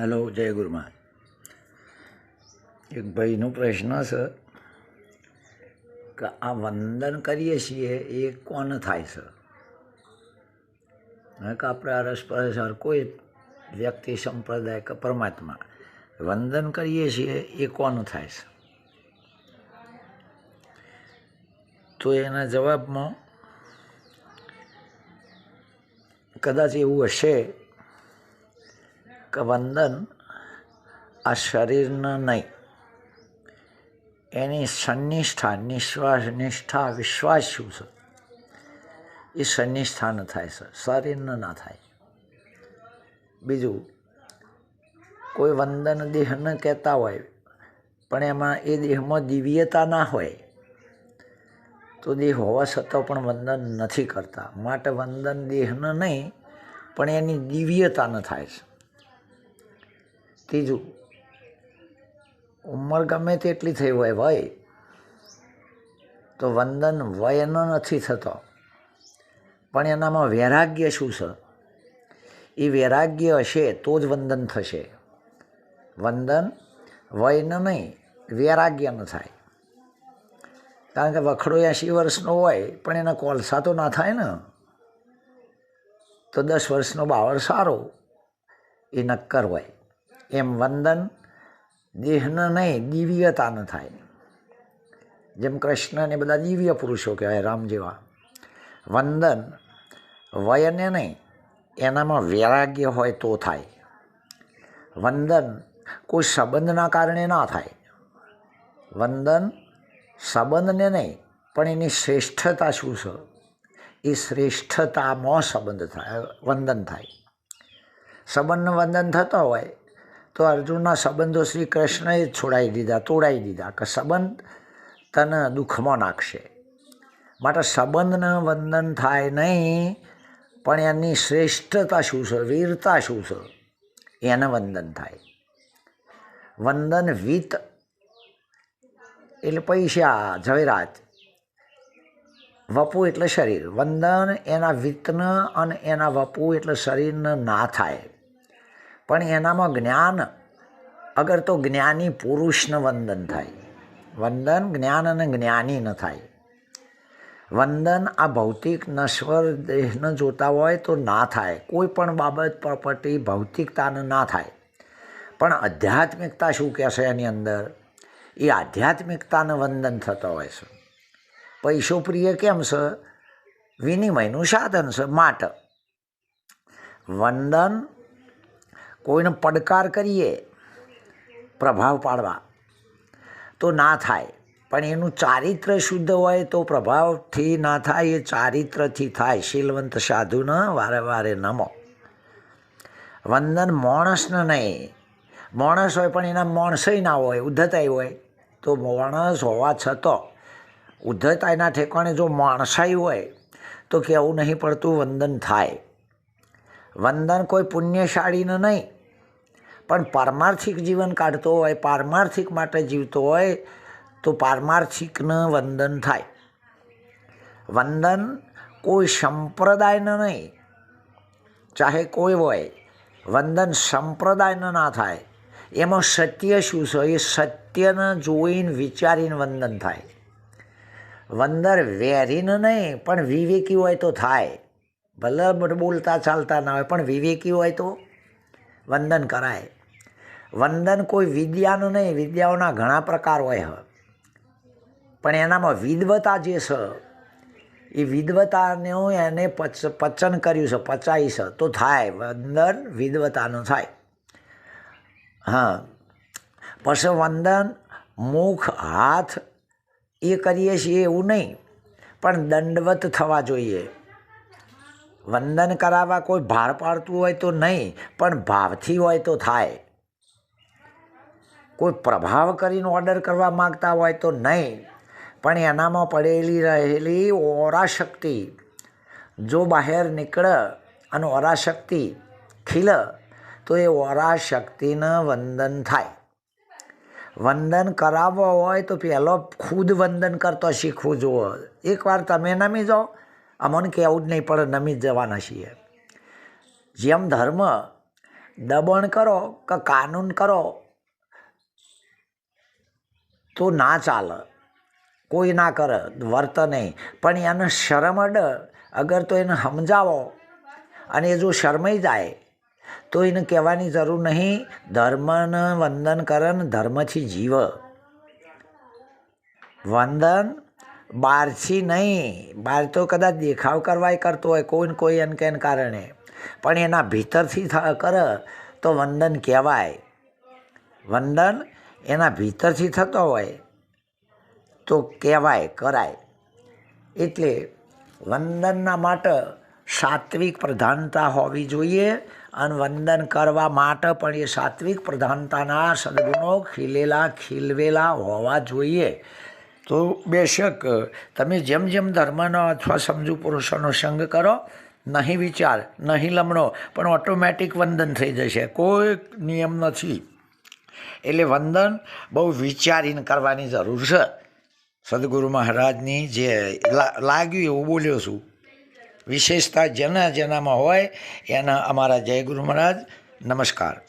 Hello, જય ગુરુમાં એક ભાઈનો પ્રશ્ન છે કે આ વંદન કરીએ છીએ એ કોને થાય છે? કે આપણે આ રસપરસ હર કોઈ વ્યક્તિ, સંપ્રદાય કે પરમાત્મા વંદન કરીએ છીએ એ કોનું થાય છે? તો એના જવાબમાં કદાચ એવું હશે વંદન આ શરીરના નહીં. એની સન્નિષ્ઠા નિશ્વાસ નિષ્ઠા, વિશ્વાસ શું છે? એ સન્નિષ્ઠાને થાય છે, શરીરને ના થાય. બીજું, કોઈ વંદન દેહને કહેતા હોય, પણ એમાં એ દેહમાં દિવ્યતા ના હોય, તો દેહ હોવા છતાં પણ વંદન નથી કરતા. માટે વંદન દેહને નહીં, પણ એની દિવ્યતાને થાય છે. ત્રીજું, ઉંમર ગમે તેટલી થઈ હોય વય, તો વંદન વયનો નથી થતો. પણ એનામાં વૈરાગ્ય શું છે? એ વૈરાગ્ય હશે તો જ વંદન થશે. વંદન વયન નહીં, વૈરાગ્યનું થાય. કારણ કે વખડો એંશી વર્ષનો હોય, પણ એના કોલસા તો ના થાય ને. તો દસ વર્ષનો બાવળ સારો, એ નક્કર હોય. એમ વંદન દેહને નહીં, દિવ્યતાને થાય. જેમ કૃષ્ણને બધા દિવ્ય પુરુષો કહેવાય, રામ જેવા. વંદન વયને નહીં, એનામાં વૈરાગ્ય હોય તો થાય. વંદન કોઈ સંબંધના કારણે ના થાય. વંદન સંબંધને નહીં, પણ એની શ્રેષ્ઠતા શું છે? એ શ્રેષ્ઠતામાં સંબંધ થાય, વંદન થાય. સંબંધ વંદન થતો હોય તો અર્જુનના સંબંધો શ્રી કૃષ્ણએ જ છોડાવી દીધા તોડાવી દીધા કે સંબંધ તને દુઃખમાં નાખશે. માટે સંબંધને વંદન થાય નહીં, પણ એની શ્રેષ્ઠતા શું છે? વીરતા શું છે? એને વંદન થાય. વંદન વિત એટલે પૈસા જવેરાત વપુ એટલે શરીર. વંદન એના વિતન અને એના વપુ એટલે શરીરને ના થાય. પણ એનામાં જ્ઞાન, અગર તો જ્ઞાની પુરુષને વંદન થાય. વંદન જ્ઞાન અને જ્ઞાની ન થાય. વંદન આ ભૌતિક નશ્વર દેહને જોતા હોય તો ના થાય. કોઈ પણ બાબત પ્રોપર્ટી ભૌતિકતાને ના થાય. પણ આધ્યાત્મિકતા શું કહેશે એની અંદર? એ આધ્યાત્મિકતાને વંદન થતો હોય છે. પૈસો પ્રિય કેમ છે? વિનિમયનું સાધન છે, માટે. વંદન કોઈને પડકાર કરીએ, પ્રભાવ પાડવા, તો ના થાય. પણ એનું ચારિત્ર શુદ્ધ હોય તો પ્રભાવથી ના થાય, એ ચારિત્રથી થાય. શીલવંત સાધુને વારે વારે નમો. વંદન માણસને નહીં. માણસ હોય પણ એના માણસય ના હોય, ઉદ્ધતાય હોય. તો માણસ હોવા છતાં ઉદ્ધતાયના ઠેકાણે જો માણસાઈ હોય, તો કહેવું નહીં પડતું વંદન થાય. વંદન કોઈ પુણ્યશાળીને નહીં. પણ પારમાર્થિક જીવન કાઢતો હોય, પારમાર્થિક માટે જીવતો હોય, તો પારમાર્થિકને વંદન થાય. વંદન કોઈ સંપ્રદાયને નહીં. ચાહે કોઈ હોય, વંદન સંપ્રદાયને ના થાય. એમાં સત્ય શું છે? એ સત્યને જોઈને વિચારીને વંદન થાય. વંદર વેરીને નહીં, પણ વિવેકી હોય તો થાય. ભલે બોલતા ચાલતા ના હોય, પણ વિવેકી હોય તો વંદન કરાય. વંદન કોઈ વિદ્યાનું નહીં, વિદ્યાઓના ઘણા પ્રકાર હોય હ. પણ એનામાં વિદવતા જે છે એ વિદવતાનું એને પચ, પચન કર્યું છે પચાવી છે તો થાય, વંદન વિદવતાનું થાય. હા. પછી વંદન, મુખ, હાથ, એ કરીએ છીએ એવું નહીં. પણ દંડવત થવા જોઈએ. વંદન કરાવવા કોઈ ભાર પાડતું હોય તો નહીં, પણ ભાવથી હોય તો થાય. કોઈ પ્રભાવ કરીને ઓર્ડર કરવા માગતા હોય તો નહીં. પણ એનામાં પડેલી રહેલી ઓરા શક્તિ જો બહાર નીકળે અને ઓરા શક્તિ ખીલે, તો એ ઓરા શક્તિને વંદન થાય. વંદન કરાવવો હોય તો પહેલો ખુદ વંદન કરતો શીખવું જુઓ. એકવાર તમે નમી જાઓ, અમને કહેવું જ નહીં પડે, નમી જવાના છીએ. જેમ ધર્મ દબણ કરો કે કાનૂન કરો તો ના ચાલે, કોઈ ના કરે, વર્ત નહીં. પણ એને શરમ અડ, અગર તો એને સમજાવો. અને એ જો શરમાઈ જાય, તો એને કહેવાની જરૂર નહીં, ધર્મને વંદન કરન ધર્મથી જીવ. વંદન બહારથી નહીં. બહાર તો કદાચ દેખાવ કરવાય કરતો હોય, કોઈ ને કોઈ એને કેને કારણે. પણ એના ભીતરથી કરે, તો વંદન કહેવાય. વંદન એના ભીતરથી થતો હોય, તો કહેવાય, કરાય. એટલે વંદનના માટે સાત્વિક પ્રધાનતા હોવી જોઈએ અને વંદન કરવા માટે પણ એ સાત્વિક પ્રધાનતાના સદગુણો ખીલેલા, ખીલવેલા હોવા જોઈએ. તો બેશક તમે જેમ જેમ ધર્મનો અથવા સમજુ પુરુષોનો સંગ કરો, નહીં વિચાર, નહીં લમણો, પણ ઓટોમેટિક વંદન થઈ જશે. કોઈ નિયમ નથી. એટલે વંદન બહુ વિચારીને કરવાની જરૂર છે. સદગુરુ મહારાજની જે લાગ્યું એવું બોલ્યો છું. વિશેષતા જેના જેનામાં હોય એના અમારા જય ગુરુ મહારાજ, નમસ્કાર.